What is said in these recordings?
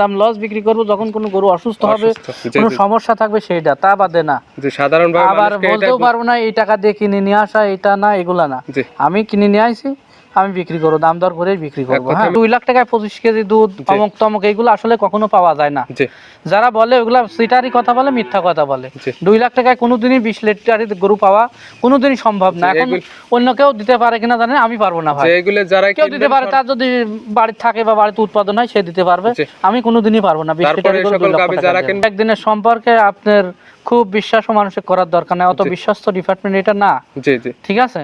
দাম লস বিক্রি করব যখন কোনো গরু অসুস্থ হবে কোনো সমস্যা থাকবে সেইটা তা বাদে না। যে সাধারণভাবে আবার বলতেও পারব না এই টাকা দিয়ে কিনে নিয়ে আসা এটা না এগুলা না। আমি কিনে নিয়ে আসি আমি বিক্রি করব দাম দর করেই বিক্রি করব হ্যাঁ? দুই লাখ টাকায় পঁচিশ কেজি দুধ অমুক তমক এইগুলো আসলে কখনো পাওয়া যায় না। যারা বলে ওগুলা সিটারি কথা বলে মিথ্যা কথা বলে। দুই লাখ টাকায় কোনোদিনই বিশ লিটারি গরু পাওয়া কোনোদিনই সম্ভব না। এখন অন্য কেউ দিতে পারে কিনা জানেন আমি পারব না ভাই। এগুলো যারা কেউ দিতে পারে তার যদি বাড়িতে থাকে বা বাড়িতে উৎপাদন হয় সে দিতে পারবে। আমি কোনোদিনই পারব না বিশ লিটারি একদিনের সম্পর্কে আপনার খুব বিশ্বাস মানুষের করার দরকার নেই অত বিশ্বস্ত ডিপার্টমেন্ট এটা না। ঠিক আছে?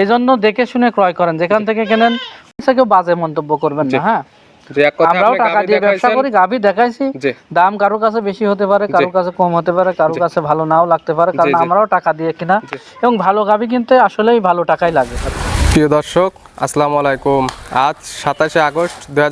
এই জন্য দেখে শুনে ক্রয় করেন যেখান থেকে কেনেন সে কেউ বাজে মন্তব্য করবেন না হ্যাঁ? আমরাও টাকা দিয়ে ব্যবসা করি গাভী দেখাইছি। দাম কারোর কাছে বেশি হতে পারে কারোর কাছে কম হতে পারে কারোর কাছে ভালো নাও লাগতে পারে কারণ আমরাও টাকা দিয়ে কিনা। এবং ভালো গাভী কিনতে আসলেই ভালো টাকাই লাগে। প্রিয় দর্শক আসসালামু আলাইকুম। আজ সাতাশে আগস্ট দুই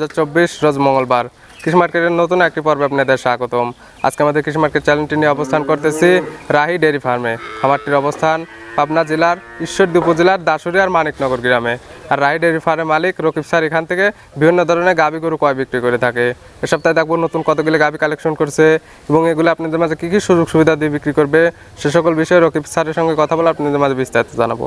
রোজ মঙ্গলবার। কৃষি মার্কেটের নতুন একটি পর্বে আপনাদের স্বাগতম। আজকে আমাদের কৃষি মার্কেট চ্যানেলটি নিয়ে অবস্থান করতেছি রাহি ডেয়ারি ফার্মে। খামারটির অবস্থান পাবনা জেলার ঈশ্বরদী উপজেলার দাসুরিয়ার মানিকনগর গ্রামে। আর রায় ডেয়ারি ফার্মের মালিক রকিব স্যার এখান থেকে বিভিন্ন ধরনের গাভী গরু কয় বিক্রি করে থাকে। এ সপ্তাহে দেখব নতুন কতগুলি গাভী কালেকশন করছে এবং এগুলো আপনাদের মাঝে কী কী সুযোগ সুবিধা দিয়ে বিক্রি করবে সে সকল বিষয়ে রকিব স্যারের সঙ্গে কথা বলে আপনাদের মাঝে বিস্তারিত জানাব।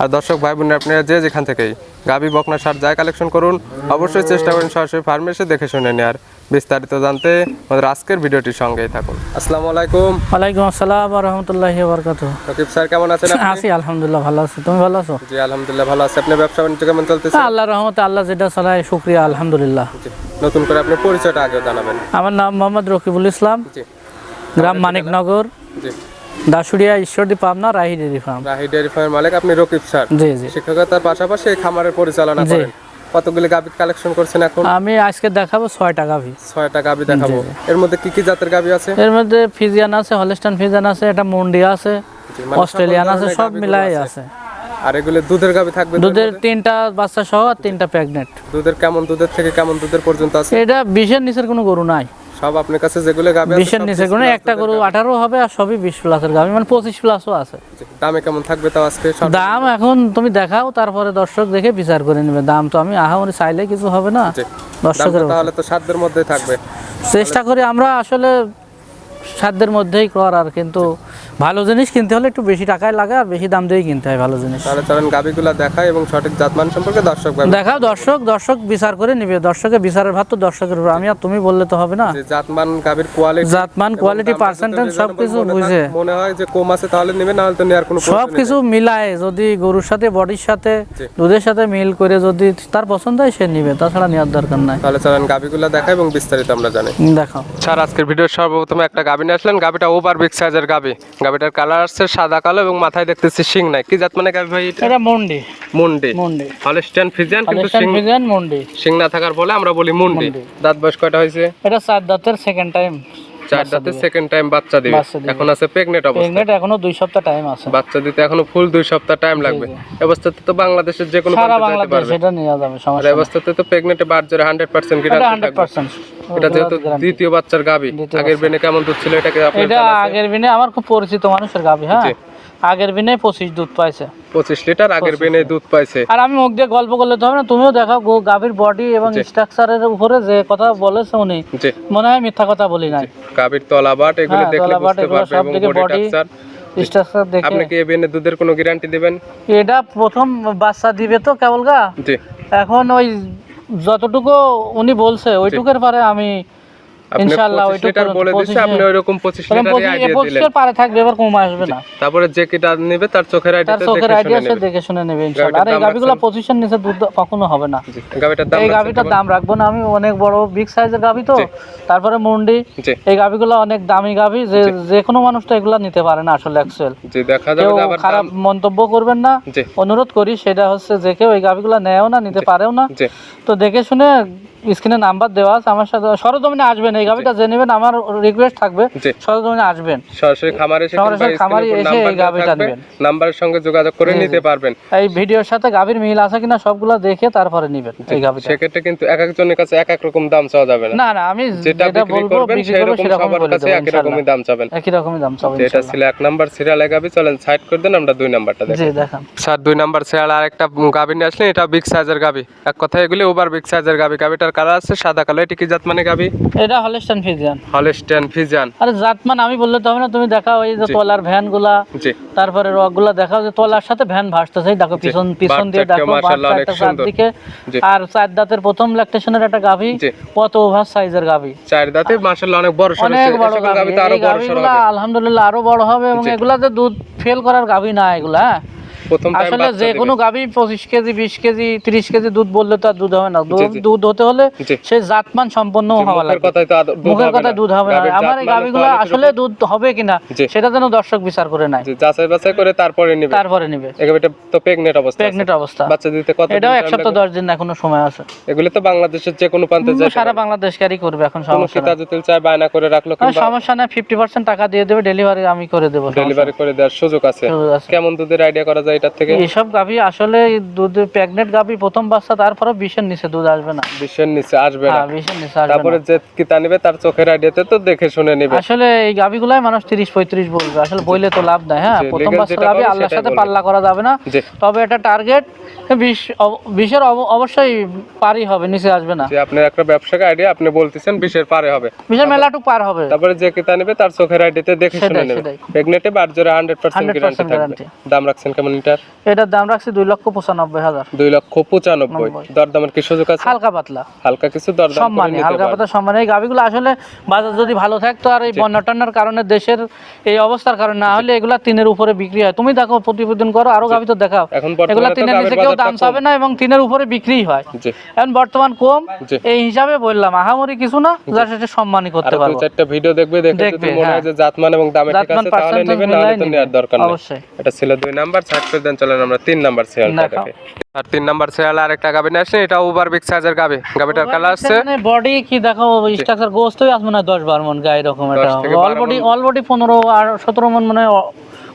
আর দর্শক ভাই বোনের, আপনারা যে যেখান থেকেই গাভী বকনা, সার যায় কালেকশন করুন, অবশ্যই চেষ্টা করুন সরাসরি ফার্মে এসে দেখে শুনে নেওয়ার বিস্তারিত জানতে আমাদের আজকের ভিডিওটির সঙ্গেই থাকুন। আসসালামু আলাইকুম। ওয়ালাইকুম আসসালাম রহমতুল্লাহ বরকাত রকিব স্যার কেমন আছেন আপনি? আছি আলহামদুলিল্লাহ ভালো আছি। তুমি ভালো আছো? জি আলহামদুলিল্লাহ ভালো আছে। আপনার ব্যবসা বাণিজ্য কেমন চলতেছে? আল্লাহ রহমতে আল্লাহ যেটা চালায় শুক্রিয়া আলহামদুলিল্লাহ। নতুন করে আপনি পরিচয়টা আগেও জানাবেন। আমার নাম মোহাম্মদ রকিবুল ইসলাম। জি। গ্রাম মানিকনগর। জি। Dasuria Ishwardi Pabna Rahi dairy farm. Rahi dairy ফার্মের মালিক আপনি রকিব স্যার। জি জি। শিক্ষকতার পাশাপাশি খামারের পরিচালনা করেন। কতগুলি গাভী কালেকশন করছেন এখন? আমি আজকে দেখাবো ছয়টা গাভী। ছয়টা গাভী দেখাবো। এর মধ্যে কি কি জাতের গাভী আছে? এর মধ্যে ফিজিয়ান আছে হলস্টান ফিজিয়ান আছে এটা মুন্ডি আছে মানে অস্ট্রেলিয়ান আছে সব মিলাই আছে। আর এগুলো দুধের গাভী থাকবে দুধের তিনটা বাচ্চা সহ আর তিনটা প্রেগনেন্ট দুধের কেমন দুধের থেকে কেমন দুধের পর্যন্ত আছে? এটা বিশের নিচের কোনো গরু নাই। সব আপনার কাছে যেগুলো আছে বিশের সব নিচের কোনো একটা গরু আঠারো হবে আর সবই বিশ প্লাসের গাভী মানে পঁচিশ প্লাসও আছে। দামে কেমন থাকবে তাও আজকে? দাম এখন তুমি দেখাও তারপরে দর্শক দেখে বিচার করে নেবে। দাম তো আমি আহামরি চাইলে কিছু হবে না। দর্শকের তাহলে তো সাধ্যের মধ্যে থাকবে। চেষ্টা করি আমরা আসলে সাধ্যের মধ্যেই করার কিন্তু ভালো জিনিস কিনতে হলে একটু বেশি টাকায় লাগে আর বেশি দাম দিয়ে কিনতে হয় ভালো জিনিস। তাহলে চলেন গাভিগুলা দেখায় এবং সঠিক জাতমান সম্পর্কে দর্শক দেখাও দর্শক দর্শক বিচার করে নিবে। দর্শকের বিচারের ভাত তো দর্শকের উপর। আমি আর তুমি বললে তো হবে না। যে জাতমান গাভির কোয়ালিটি জাতমান কোয়ালিটি পার্সেন্টেজ সব কিছু বুঝে। মনে হয় যে কম আছে তাহলে নেবে না হলে তো নেওয়ার কোনো সব কিছু মিলায় যদি গরুর সাথে বডির সাথে দুধের সাথে মিল করে যদি তার পছন্দ হয় সে নিবে। তাছাড়া নেওয়ার দরকার নাই। তাহলে চলেন গাভিগুলা দেখায় এবং বিস্তারিত আমরা জানি। দেখাও। স্যার আজকের ভিডিও সর্বপ্রথমে একটা গাভি নিয়ে আসলেন। গাভিটা ওভার বিগ সাইজের গাভি এটার কালার আসছে সাদা কালো এবং মাথায় দেখতেছি শিং নাই। কি জাত মানে গাবে ভাই এটা? এটা মুন্ডি। মুন্ডি। মন্ডি। হলস্টেন ফিজিয়ান কিন্তু শিং ফ্রিজিয়ান মুন্ডি। শিং না থাকার ফলে আমরা বলি মুন্ডি। মুন্ডি। দাঁত বয়স কয়টা হয়েছে? এটা সাত দাঁতের সেকেন্ড টাইম চার দাঁতে সেকেন্ড টাইম বাচ্চা দিবে। এখন আছে প্রেগনেট অবস্থা প্রেগনেট এখনও দুই সপ্তাহ টাইম আছে। বাচ্চা দিতে এখনও ফুল দুই সপ্তাহ টাইম লাগবে। অবস্থাতে তো বাংলাদেশের যে কোনো সারা বাংলাদেশ এটা নিয়ে যাবে সমস্যা অবস্থাতে তো প্রেগনেটে বাদ জোরে হান্ড্রেড পার্সেন্ট এটা গ্যারান্টি হান্ড্রেড থাকবে। পার্সেন্ট এটা যেহেতু দ্বিতীয় বাচ্চার গাবি। আগের বেনে কেমন দুধ ছিল এটাকে আপনি এটা আগের বেনে আমার খুব পরিচিত মানুষের গাবি হ্যাঁ। আগের বিনে পঁচিশ দুধ পাইছে। পঁচিশ লিটার আগের বেনে দুধ পাইছে। আর আমি মুখ দিয়ে গল্প করলে তো হবে না তুমিও দেখাও গো- গাভীর বডি এবং স্ট্রাকচারের উপরে যে কথা বলেছে উনি মনে হয় মিথ্যা কথা বলি নাই। গাবির তলাবাট এগুলো হ্যাঁ, দেখলে বুঝতে পারবে এবং বডি স্ট্রাকচার দেখে আপনি কি এই বেনে দুধের কোনো গ্যারান্টি দিবেন? এটা প্রথম বাচ্চা দিবে তো কেবল গা? জি। এখন ওই যতটুকু উনি বলছে ওইটুকুর পারে আমি ইনশাআল্লাহ পঁচিশ লিটার বলে দিচ্ছে আপনি ওইরকম পঁচিশ এরকম লিটারই আইডিয়া দিলেন পঁচিশের পারে থাকবে এবার কমে আসবে না। তারপরে যে কিটা নেবে তার চোখের আইডিয়াতে চোখের দেখে আইডিয়া শুনে সে নেবে। দেখে শুনে নেবে ইনশাআল্লাহ। আর এই দাম গাভিগুলো রাখছেন? নিচে দুধ কখনো হবে না। গাবিটার দাম এই রাখছেন দাম রাখব না আমি অনেক বড় বিগ সাইজের গাভি তো। তারপরে মুন্ডি এই অনেক দামি গাভি যে যে কোনো মানুষ তো এগুলা নিতে পারে না আসলে অ্যাকচুয়াল জি দেখা যাবে আবার খারাপ মন্তব্য করবেন না। অনুরোধ করি সেটা হচ্ছে যে কেউ এই গাভিগুলো নেয়ও না নিতে পারেও না। তো দেখে শুনে স্ক্রিনে নাম্বার দেওয়া আছে আমার সাথে সরজমিনে আসবেন এই গাভিটা যে নেবেন আমার রিকোয়েস্ট থাকবে সরজমিনে আসবেন। সরাসরি খামারে এসে সরাসরি খামারে এসে এই গাভীটা নেবেন। নাম্বারের সঙ্গে যোগাযোগ করে নিতে পারবেন। এই ভিডিওর সাথে গাভির মিল আছে কিনা সবগুলো দেখে তারপরে নেবেন এই গাভিটা। সেক্ষেত্রে কিন্তু এক একজনের কাছে এক এক রকম দাম চাওয়া যাবে না। না না আমি যেটা বলব করবেন বিক্রি করব সেরকম সেরকম সবার বলে কাছে দেবো একই রকমই দাম চাবেন। একই রকমই দাম চাবো তো এটা ছিল এক নাম্বার সিরিয়াল গাবি চলেন সাইড করে দেন আমরা দুই নাম্বারটা দেখি। জি দেখান। স্যার দুই নাম্বার সিরিয়াল আর একটা গাবি নিয়ে আসলেন এটা বিগ সাইজের গাবি এক কথায় এগুলি ওভার বিগ সাইজের গাবি গাবিটার কালার আছে সাদা কালো এটি কি জাত মানে গাবি এটা হলেস্টান ফিজিয়ান হলস্টেন ফিজিয়ান আরে জাতমান আমি বললে তো হবে না তুমি দেখাও এই যে। তলার তারপরে দেখাও যে তলার সাথে ভ্যান ভাসতেছে। দেখো পিছন পিছন দিয়ে দেখো জি। আর চার দাঁতের প্রথম ল্যাকটেশনের একটা গাভী। কত ওভার সাইজের গাভী। চার দাঁতে মাশাআল্লাহ অনেক বড় অনেক বড় গাভী। আরও বড় আলহামদুলিল্লাহ আরও বড় হবে এবং জি। এগুলা যে দুধ ফেল করার গাভী না এগুলা হ্যাঁ? প্রথম আসলে যে কোনো গাভী পঁচিশ কেজি বিশ কেজি তিরিশ কেজি দুধ বললে তো আর দুধ হবে না। দুধ- হতে হলে সে জাতমান সম্পন্ন হওয়া মুখের লাগবে। কথা দুধ হবে না। আমার এই গাভীগুলো আসলে দুধ হবে কিনা সেটা যেন দর্শক বিচার করে নেয়। যাচাই বাছাই করে তারপরে নিবে। তারপরে নিবে। এগুলো তো প্রেগনেন্ট অবস্থা আছে। প্রেগনেন্ট অবস্থা। বাচ্চা দিতে কত এটাও এক সপ্তাহ দশ দিন এখনও সময় আছে। এগুলো তো বাংলাদেশের যে কোনো প্রান্তে যায়। সারা বাংলাদেশ ক্যারি করবে এখন সমস্যা নেই। চায় বায়না করে রাখল কিংবা সমস্যা নেই ফিফটি পার্সেন্ট টাকা দিয়ে দেবে ডেলিভারি আমি করে দেবো ডেলিভারি করে দেওয়ার সুযোগ আছে। সুযোগ আছে। কেমন দুধের আইডিয়া করা যায়? এটার থেকে? এইসব গাভী আসলে দুধ প্রেগনেন্ট গাভী প্রথম বাচ্চা তারপরে বিশের নিচে দুধ আসবে না। নিচে আসবে না। হ্যাঁ বিশের নিচে আসবে তারপরে যে কিতা নিবে তার চোখের আইডিয়াতে তো দেখে শুনে নিবে। আসলে এই গাভীগুলাই মানুষ তিরিশ পঁয়ত্রিশ বলবে। আসলে বইলে তো লাভ নাই হ্যাঁ? প্রথম বাচ্চা গাভী আল্লাহর সাথে পাল্লা করা যাবে না। তবে এটা টার্গেট বিশের অবশ্যই পারই হবে নিচে আসবে না। আপনার একটা ব্যবসাকে আইডিয়া আপনি বলতেছেন বিশের পারে হবে। বিশের মেলাটুক পার হবে। তারপরে যে কিতা নেবে তার চোখের আইডিয়াতে দেখে শুনে নেবে। সেটাই। প্রেগনেটে জোরে হান্ড্রেড পার্সেন্ট 100% গ্যারান্টি থাকবে। দাম রাখছেন কেমন এটার দাম রাখছি দুই লক্ষ পঁচানব্বই হাজার। দুই লক্ষ পঁচানব্বই। দরদামের কি সুযোগ আছে? হালকা পাতলা। হালকা কিছু দরদাম সম্মানী হালকা পাতলা সম্মানী। এই গাভিগুলো আসলে বাজার যদি ভালো থাকতো আর এই বন্যাটন্যার কারণে দেশের এই অবস্থার কারণে না হলে এগুলা তিনের উপরে বিক্রি হয়। তুমি দেখো প্রতিবেদন করো আরও গাভি তো দেখাও। এগুলা তিনের নিচে কেউ দাম। চাবে না এবং তিনের উপরে বিক্রি হয়। এখন বর্তমান কম এই হিসাবে বললাম আহামরি কিছু না যার সাথে সম্মানই করতে পারব। চারটা ভিডিও দেখবে দেখবে, মনে হয় হ্যাঁ। যে জাতমান এবং দামে ঠিক আছে তাহলে নাহলে মিলাই তো নেওয়ার দরকার নেই। অবশ্যই। এটা ছিল দুই নাম্বার করে দেন চলেন আমরা তিন নাম্বার সিরিয়ালটা দেখি আর তিন নাম্বার সিরিয়াল আরেকটা গাবি নিয়ে আসেন এটা ওভার বিগ সাইজের গাবি। গাবিটার কালার আছে। বডি কি দেখো স্ট্রাকচার গোস্তই আছে মনে হয় দশ বারো মন গায় এরকম এটা? 10 12 অল বডি অল বডি পনেরো আর সতেরো মন মানে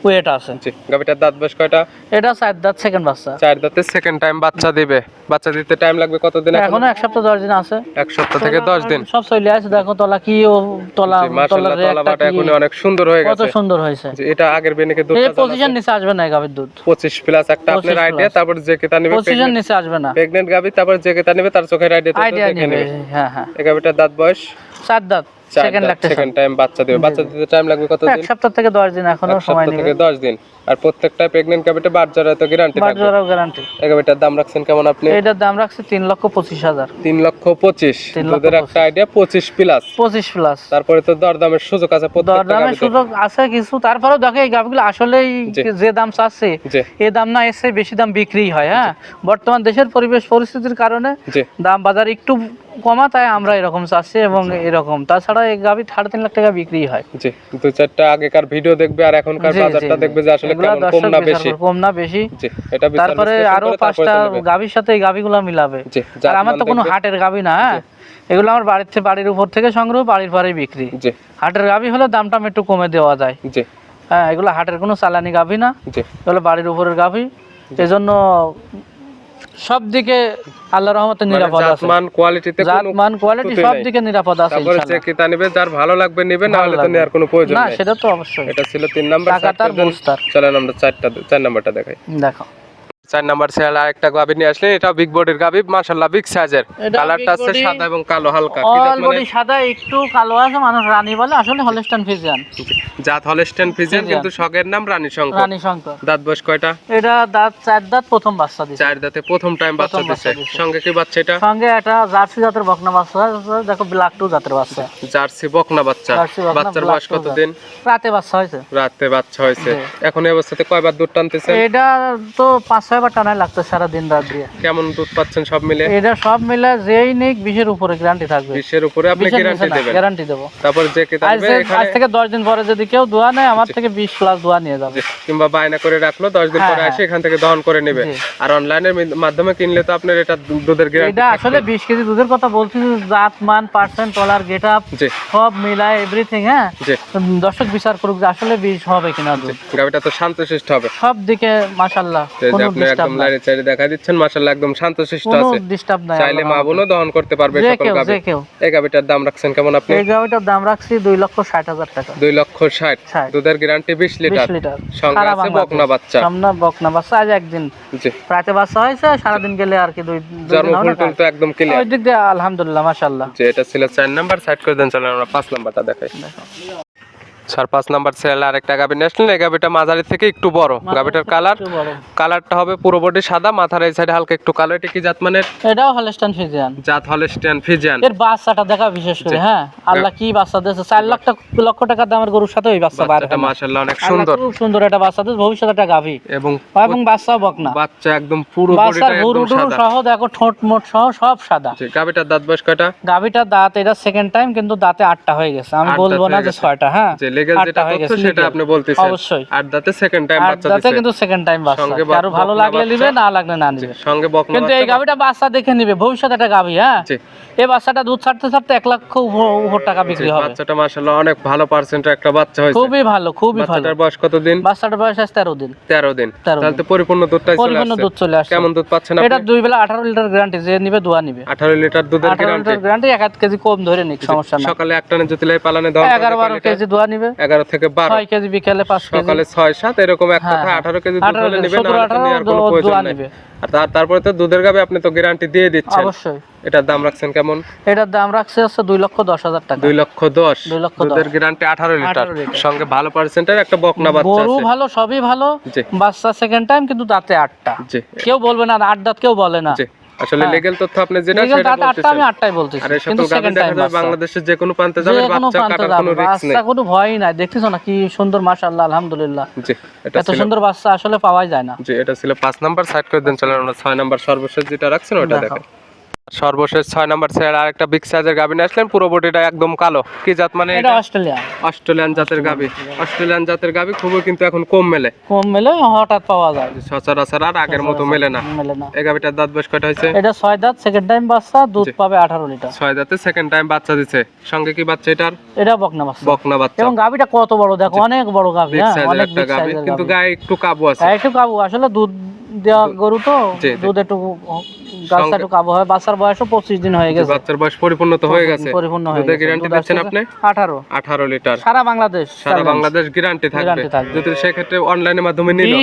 ওয়েট আছে। গাবিটার দাঁত কয়টা? এটা চার দাঁত সেকেন্ড বাচ্চা। চার দাঁতে সেকেন্ড টাইম বাচ্চা দিবে। বাচ্চা দিতে টাইম লাগবে কতদিন এখন? এক সপ্তাহ দশ দিন আছে। এক সপ্তাহ থেকে দশ দিন। সব চলে আছে দেখো তলা কি ও তলা জি তলা বাটা এখন অনেক সুন্দর হয়ে কত সুন্দর হয়েছে। এটা আগের বেনিকে এই পজিশন নিচে আসবে না গাভীর দুধ। 25 প্লাস একটা আপনার 25 আইডিয়া তারপর যে কেতা নেবে পজিশন নিচে আসবে না। প্রেগনেন্ট গাবি তারপর যে কেতা নেবে তার চোখের আইডিয়া দেখে নেবে নেবে। হ্যাঁ হ্যাঁ। এই গাবিটার দাঁত বয়স? চার দাঁত। সেকেন্ড লাগতে সেকেন্ড টাইম বাচ্চা দেবে। বাচ্চা দিতে টাইম লাগবে কত এক সপ্তাহ থেকে দশ দিন এখনও সময় নেবে থেকে 10 দিন। আর প্রত্যেকটা প্রেগনেন্ট গাবিতে বাট তো গ্যারান্টি থাকবে। জোড়াও গ্যারান্টি এই গাবিটার দাম রাখছেন কেমন আপনি? এটার দাম রাখছি তিন লক্ষ পঁচিশ হাজার। 3 লক্ষ 25 তোদের একটা আইডিয়া 25 প্লাস পঁচিশ প্লাস তারপরে তো দরদামের সুযোগ আছে প্রত্যেকটা দরদামের সুযোগ আছে কিছু। তারপরেও দেখো এই গাভীগুলো আসলেই। যে দাম চাচ্ছে এই দাম না এসে বেশি দাম বিক্রি হয় হ্যাঁ? বর্তমান দেশের পরিবেশ পরিস্থিতির কারণে দাম বাজার একটু কমা তাই আমরা এরকম চাচ্ছি এবং এরকম। তাছাড়া এই সাড়ে তিন লাখ টাকা বিক্রি হয়। জি দু চারটা আগেকার ভিডিও দেখবে আর এখনকার বাজারটা দেখবে যে আসলে কেমন কম না বেশি। কম না বেশি। জি এটা তারপরে আরও পাঁচটা সাথে এই মিলাবে। আর আমার তো কোনো হাটের গাভী না হ্যাঁ? এগুলো আমার বাড়ির থেকে বাড়ির উপর থেকে সংগ্রহ বাড়ির পরেই বিক্রি। হাটের গাভী হলে দামটা একটু কমে দেওয়া যায়। হ্যাঁ এগুলো হাটের কোনো চালানি গাভী না। এগুলো বাড়ির উপরের গাভী। এজন্য সব দিকে আল্লাহ রহমতে নিরাপদ মানে আছে। জাতমান কোয়ালিটিতে জাত মান কোয়ালিটি সব নাই। দিকে নিরাপদ আছে তারপরে যে কিতা নিবে যার ভালো লাগবে নিবে না হলে তো। নেওয়ার কোনো প্রয়োজন না সেটা তো অবশ্যই। এটা ছিল তিন নাম্বার টাকা তার বুঝতার চলেন আমরা চারটা চার নাম্বারটা দেখাই। দেখো। চার নাম্বার সেল আরেকটা গাবি নিয়ে আসলেন এটা বিগ বডির গাবি মাশাআল্লাহ বিগ সাইজের কালারটা আছে সাদা এবং কালো হালকা। অল মানে? বডি সাদা একটু কালো আছে মানুষ রানী বলে আসলে হলস্টান ফিজিয়ান জাত হলস্টেন ফ্রিজিয়ান কিন্তু শখের নাম রানী শঙ্কর রানী শঙ্কর দাঁত বয়স কয়টা? এটা দাঁত চার দাঁত প্রথম বাচ্চা দিচ্ছে চার দাঁতে প্রথম টাইম বাচ্চা দিছে। দিছে। সঙ্গে কি বাচ্চা এটা? সঙ্গে একটা জার্সি জাতের বকনা বাচ্চা দেখো ব্ল্যাক টু জাতের বাচ্চা। জার্সি বকনা বাচ্চা। বাচ্চার বয়স two কতদিন? রাতে বাচ্চা হয়েছে। রাতে বাচ্চা হয়েছে। এখন এই অবস্থাতে কয়বার দুধ টানতেছে এটা তো পাঁচ ছয় বার টানাই লাগতো সারা দিন রাত দিয়ে। কেমন দুধ পাচ্ছেন সব মিলে? এটা সব মিলে যেই নিক বিশের উপরে গ্যারান্টি থাকবে। বিশের উপরে আপনি গ্যারান্টি দেবেন। গ্যারান্টি দেবো। তারপর যে কি থাকবে আজ থেকে দশ দিন পরে যদি কেউ দোয়া নেয় আমার থেকে বিশ প্লাস দোয়া নিয়ে যাবে। কিংবা বায়না করে রাখল দশ দিন হ্যাঁ, পরে হ্যাঁ। এসে এখান থেকে দহন করে নেবে। আর অনলাইনের মাধ্যমে কিনলে তো আপনার এটা দুধের গ্যারান্টি এটা আসলে বিশ কেজি দুধের কথা বলছি জাত মান পার্সেন্ট টলার গেট আপ সব মিলায় এভরিথিং হ্যাঁ? দর্শক বিচার করুক যে আসলে বিষ হবে কিনা দুধ। গাবিটা তো শান্তশিষ্ট হবে। সব দিকে মাশাল্লাহ এই যে কোনো আপনি disturb একদম লাইনে চাইরে দেখা দিচ্ছেন মাশাআল্লাহ একদম শান্তশিষ্ট কোনো আছে। ডিস্টার্ব নাই চাইলে মা বোনও দহন করতে পারবে সকল কেউ, গাভী। যে কেউ। এই গাভীটার দাম রাখছেন কেমন আপনি? এই গাভিটার দাম রাখছি দুই লক্ষ ষাট হাজার টাকা। দুই লক্ষ ষাট। ষাট। দুধের গ্যারান্টি বিশ বিশ লিটার। লিটার। সঙ্গে আছে বকনা বাচ্চা। সামনে বকনা বাচ্চা আজ একদিন। জি। বাচ্চা হয়েছে গেলে আর কি দুই তো একদম ক্লিয়ার ওই দিক দিয়ে আলহামদুলিল্লাহ এটা ছিল চার নাম্বার সাইড করে দেন চলেন আমরা নাম্বারটা দেখাই। চার পাঁচ নাম্বার সেল আরেকটা গাভী নিয়ে আসলেন এই গাভীটা মাঝারি থেকে একটু বড়। গাভীটার কালার কালারটা হবে পুরো বডি সাদা মাথার এই সাইডে হালকা একটু কালো। এটা কি জাত মানের এটাও হলস্টান ফিজিয়ান জাত হলস্টিয়ান ফিজিয়ান এর বাচ্চাটা দেখা বিশেষ করে হ্যাঁ? আল্লাহ কি বাচ্চা দিয়েছে? চার লাখ টাকা লক্ষ টাকা দামের গরুর সাথে ওই বাচ্চা বার বাচ্চাটা মাশাআল্লাহ অনেক সুন্দর। খুব সুন্দর একটা বাচ্চা দিয়েছে ভবিষ্যতে একটা গাভী। এবং এবং বাচ্চাও বকনা। বাচ্চা একদম পুরো বডিটা একদম সাদা। সহ দেখো ঠোঁট মোট সহ সব সাদা। জি গাভীটার দাঁত বয়স কয়টা? গাভীটার দাঁত এটা সেকেন্ড টাইম কিন্তু দাঁতে আটটা হয়ে গেছে। আমি বলব না যে ছয়টা হ্যাঁ? যে লেগেল যেটা তথ্য সেটা আপনি বলতেছেন। অবশ্যই। আট দাঁতে সেকেন্ড টাইম বাচ্চা দিছে। কিন্তু সেকেন্ড টাইম বাচ্চা। আরও ভালো লাগলে নিবে না লাগলে না নিবে। সঙ্গে বকনা কিন্তু এই গাভীটা বাচ্চা। দেখে নিবে ভবিষ্যতে একটা গাভী হ্যাঁ? এই বাচ্চাটা দুধ ছাড়তে ছাড়তে এক লক্ষ উপর- টাকা বিক্রি হবে। বাচ্চাটা মাশাআল্লাহ অনেক ভালো পার্সেন্টের একটা বাচ্চা হয়েছে। খুবই ভালো খুবই ভালো। বাচ্চাটার বয়স কতদিন বাচ্চাটার বয়স আছে তেরো দিন। তেরো দিন। তাহলে তো পরিপূর্ণ দুধটাই চলে পরিপূর্ণ দুধ চলে আসছে। কেমন দুধ পাচ্ছেন এটা দুই বেলা আঠারো লিটার গ্যারান্টি যে নিবে দোয়া নিবে। আঠারো লিটার দুধের গ্যারান্টি লিটার গ্যারান্টি কেজি কম ধরে নিক সমস্যা না সকালে এক টানে জ্যোতিলাই পালানে দাও এগারো বারো কেজি দোয়া নিবে এগারো থেকে বারো। ছয় কেজি বিকেলে পাঁচ কেজি। সকালে ছয় সাত এরকম এক হ্যাঁ, কথা। হ্যাঁ। আঠারো কেজি দুধ হলে আঠারো নেওয়ার কোনো প্রয়োজন নাই। নিবে। আর তারপরে তো দুধের গাবে আপনি তো গ্যারান্টি দিয়ে দিচ্ছেন। অবশ্যই। এটার দাম রাখছেন কেমন? এটার দাম রাখছে হচ্ছে দুই লক্ষ দশ হাজার টাকা। দুই লক্ষ দশ। দুই লক্ষ দুধের গ্যারান্টি আঠারো লিটার। 18 লিটার। সঙ্গে ভালো পার্সেন্টের একটা বকনা বাচ্চা গরু ভালো সবই ভালো। বাচ্চা সেকেন্ড টাইম কিন্তু দাঁতে আটটা। কেউ বলবে না আট দাঁত কেউ বলে না। আসলে লিগ্যাল তথ্য আপনি যেটা সেটা বলতেছেন আমি আটটাই বলতেছি। আরে কিন্তু সেকেন্ড টাইম বাংলাদেশের যে কোনো প্রান্তে যাবে বাচ্চা কাটার কোনো রিস্ক নেই। বাচ্চা কোনো ভয় নাই। দেখতেছো না কি সুন্দর মাশাআল্লাহ আলহামদুলিল্লাহ। জি এটা এত সুন্দর বাচ্চা আসলে পাওয়াই যায় না। জি এটা ছিল পাঁচ নাম্বার সাইড করে দেন চলেন আমরা ছয় নাম্বার সর্বশেষ যেটা রাখছেন ওটা দেখেন। সর্বশেষ ছয় নাম্বার আর একটা বিগ সাইজের গাভী নিয়ে আসলেন পুরো বডিটা একদম কালো। কি জাত মানে এটা এটা? অস্ট্রেলিয়া অস্ট্রেলিয়ান জাতের গাভী অস্ট্রেলিয়ান জাতের গাভী খুবই কিন্তু এখন কম মেলে। কম মেলে হঠাৎ পাওয়া যায়। সচরাচর আর আগের মতো মেলে না। মেলে না। এই গাভীটার দাঁত বয়স কয়টা হয়েছে? এটা ছয় দাঁত সেকেন্ড টাইম বাচ্চা দুধ পাবে আঠারো লিটার। ছয় দাঁতে সেকেন্ড টাইম বাচ্চা দিছে। সঙ্গে কি বাচ্চা এটার? এটা বকনা বাচ্চা। বকনা বাচ্চা। এবং গাভিটা কত বড় দেখো অনেক বড় গাভি হ্যাঁ অনেক বিগ গাভী সাইজের কিন্তু গায়ে একটু কাবু আছে। একটু কাবু আসলে দুধ দেওয়া গরু তো। দুধ একটু গাছটা কাবু হয়। বাচ্চার বয়সও পঁচিশ দিন হয়ে গেছে। বাচ্চার বয়স পরিপূর্ণ হয়ে গেছে। পরিপূর্ণ হয়ে গেছে। গ্যারান্টি দিচ্ছেন আপনি? আঠারো। আঠারো লিটার। সারা বাংলাদেশ সারা বাংলাদেশ গ্যারান্টি থাকবে। যদি সেক্ষেত্রে অনলাইনের মাধ্যমে নিল?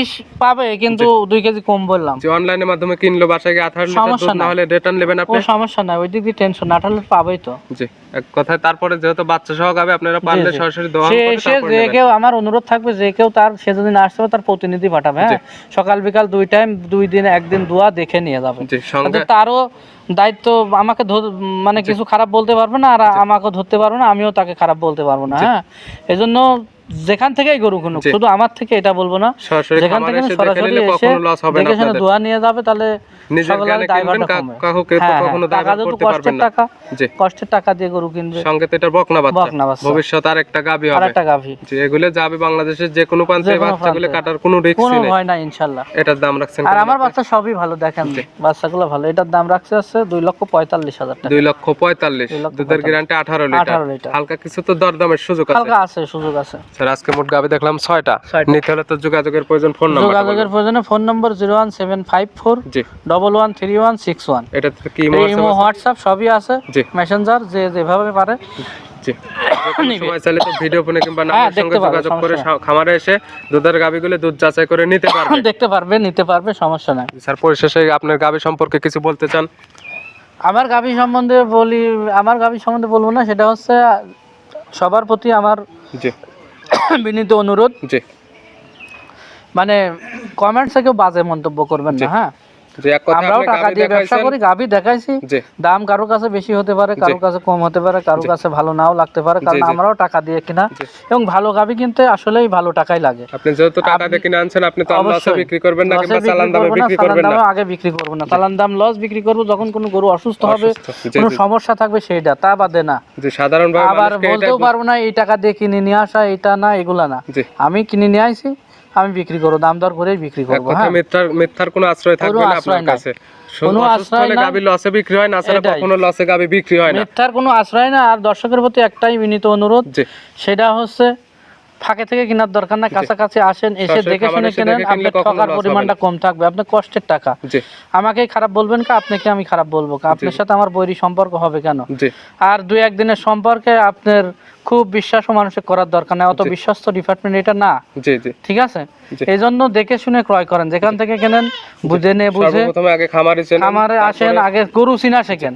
পাবে কিন্তু দুই কেজি কম বললাম। যে অনলাইনের মাধ্যমে কিনলো বাসায় গিয়ে আঠারো লিটার দুধ না হলে রিটার্ন নেবেন আপনি? সমস্যা নাই। ওই দিক দিয়ে টেনশন আঠারো পাবেই তো। জি। এক কথায় তারপরে যেহেতু বাচ্চা সহ গাবে আপনারা পারলে সরাসরি দোয়া সে যে কেউ আমার অনুরোধ থাকবে যে কেউ তার সে যদি না আসতে পারে তার প্রতিনিধি পাঠাবে হ্যাঁ? সকাল বিকাল দুই টাইম দুই দিন একদিন দোয়া দেখে নিয়ে যাবে। তারও দায়িত্ব আমাকে ধর- মানে কিছু খারাপ বলতে পারবে না আর আমাকে ধরতে পারবে না আমিও তাকে খারাপ বলতে পারব না হ্যাঁ? এজন্য যেখান থেকেই গরু কিনুক শুধু আমার থেকে এটা বলব না। যেখান থেকে সরাসরি এসে না দেখে শুনে দোয়া নিয়ে যাবে তাহলে হ্যাঁ, হ্যাঁ, কষ্টের টাকা দিয়ে গরু কিনবে। সঙ্গে তো এটা বকনা বাচ্চা। ভবিষ্যৎ আর একটা গাবি হবে। একটা গাভী। এগুলো যাবে বাংলাদেশের যে কোনো প্রান্তে বাচ্চাগুলো কাটার কোনো রিস্ক কোনো ভয় নাই ইনশাল্লাহ। এটার দাম রাখছেন আর আমার বাচ্চা সবই ভালো দেখেন বাচ্চাগুলো ভালো। এটার দাম রাখছে আছে দুই লক্ষ পঁয়তাল্লিশ হাজার টাকা। দুই লক্ষ পঁয়তাল্লিশ। দুই লক্ষ দুধের গ্যারান্টি আঠারো লিটার। 18 লিটার। হালকা কিছু তো দরদামের সুযোগ আছে। হালকা আছে সুযোগ আছে। স্যার আজকে মোট গাবি দেখলাম ছয়টা। নিতে হলে তো যোগাযোগের প্রয়োজন ফোন নাম্বার যোগাযোগের প্রয়োজনে phone number zero one seven five four জি। Double one three one six one. এটা কি ইমো হোয়াটসঅ্যাপ সবই আছে। জি। মেসেঞ্জার যে যেভাবে পারে। জি। যে কোনো সময় চাইলে তো ভিডিও ফোনে কিংবা হ্যাঁ, সঙ্গে যোগাযোগ করে খামারে এসে দুধের গাবিগুলো দুধ যাচাই করে নিতে পারবে। দেখতে পারবে নিতে পারবে সমস্যা নাই। স্যার পরিশেষে আপনার গাবি সম্পর্কে কিছু বলতে চান? আমার গাভী সম্বন্ধে বলি আমার গাভী সম্বন্ধে বলব না সেটা হচ্ছে সবার প্রতি আমার বিনীত অনুরোধ। জি। মানে কমেন্টসে কেউ বাজে মন্তব্য করবেন না হ্যাঁ? আমরাও টাকা দিয়ে ব্যবসা করি গাভী দেখাইছি। দাম কারও কাছে বেশি হতে পারে কারও কাছে কম হতে পারে কারও কাছে ভালো নাও লাগতে পারে কারণ আমরাও টাকা দিয়ে কিনা। এবং ভালো গাভী কিনতে আসলেই ভালো টাকাই লাগে। আপনি যেহেতু টাকা দিয়ে কিনে আনছেন আপনি তো লসে বিক্রি করবেন না কিংবা চালান দামে বিক্রি করবেন না। আগে বিক্রি করব না। চালান দাম লস বিক্রি করব যখন কোনো গরু অসুস্থ হবে কোনো সমস্যা থাকবে সেইটা তা বাদে না। যে সাধারণভাবে আবার বলতেও পারব না এই টাকা দিয়ে কিনে নিয়ে আসা এটা না এগুলা না। আমি কিনে নিয়ে আইছি আমি বিক্রি করো দাম দর করে বিক্রি করব করব হ্যাঁ। মিথ্যার মিথ্যার কোনো আশ্রয় থাকবে না আপনার কাছে। কোনো আশ্রয় হলে গাবি লসে বিক্রি হয় না ছাড়া কোনো কখনো লসে গাভী বিক্রি হয় না। মিথ্যার কোনো আশ্রয় না আর দর্শকের প্রতি একটাই বিনীত অনুরোধ যে সেটা হচ্ছে ফাঁকে থেকে কেনার দরকার না কাছাকাছি আসেন এসে দেখে শুনে কেনেন আপনার হবে পরিমাণটা কম থাকবে আপনার কষ্টের টাকা। জি। আমাকেই খারাপ বলবেন কা? আপনাকে আমি খারাপ বলব কা? আপনার সাথে আমার বৈরী সম্পর্ক হবে কেন? আর দুই একদিনের সম্পর্কে আপনার খুব বিশ্বাস মানুষের করার দরকার নেই অত বিশ্বস্ত ডিপার্টমেন্ট এটা না। জি জি। ঠিক আছে? এই জন্য দেখে শুনে ক্রয় করেন যেখান থেকে কেনেন বুঝে নে বুঝে আগে খামারে আসেন আগে গরু চিনা শেখেন।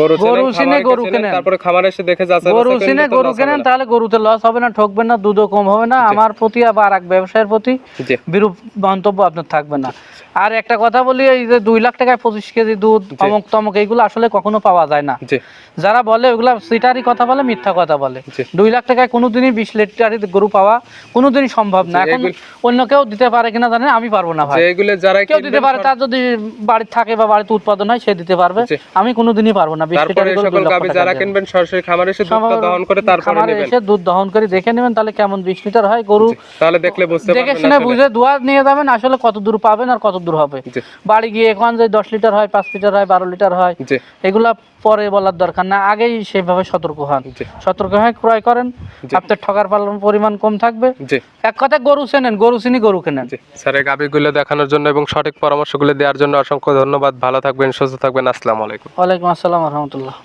গরু গরু চিনে গরু কেনেন। তারপরে খামারে এসে দেখে যাচাই গরু চিনে গরু কেনেন তাহলে গরুতে লস হবে না ঠকবেন না দুধও কম হবে না। আমার প্রতি আবার এক ব্যবসায়ের প্রতি বিরূপ মন্তব্য আপনার থাকবে না। আর একটা কথা বলি এই যে দুই লাখ টাকায় পঁচিশ কেজি দুধ অমুক তমক এইগুলো আসলে কখনো পাওয়া যায় না। যারা বলে ওগুলা সিটারি কথা বলে মিথ্যা কথা বলে। দুই লাখ টাকায় কোনোদিনই বিশ লিটারি গরু পাওয়া কোনোদিনই সম্ভব না। এখন অন্য কেউ দিতে পারে কিনা জানেন আমি পারব না ভাই। এগুলো যারা কেউ দিতে পারে তার যদি বাড়ি থাকে বা বাড়িতে উৎপাদন হয় সে দিতে পারবে। আমি কোনোদিনই পারব না। বিশ তারপরে লিটারি এই গরু সকল দুই লক্ষ গাভী টাকা যারা কিনবেন সরাসরি খামারে এসে দুধটা দহন করে তারপরে নেবেন। এসে দুধ দহন করে দেখে নেবেন তাহলে কেমন বিশ লিটার হয়। গরু তাহলে দেখলে বুঝতে দেখে শুনে আসলে। বুঝে দোয়া নিয়ে যাবেন আসলে কত দূর পাবেন আর কত দূর হবে। বাড়ি গিয়ে এখন যে দশ লিটার হয় লিটার হয় বারো লিটার হয় এগুলা পরে বলার দরকার না। আগেই সেভাবে সতর্ক হন। সতর্ক হয়ে ক্রয় করেন। আপনার ঠকার পালন পরিমাণ কম থাকবে। এক কথায় গরু চেনেন গরু চিনি গরু কেনেন। স্যার এই গাভীগুলো দেখানোর জন্য এবং সঠিক পরামর্শগুলো দেওয়ার জন্য অসংখ্য ধন্যবাদ। ভালো থাকবেন সুস্থ থাকবেন। আসসালামু আলাইকুম। ওয়ালাইকুম আসসালাম রহমতুল্লাহ।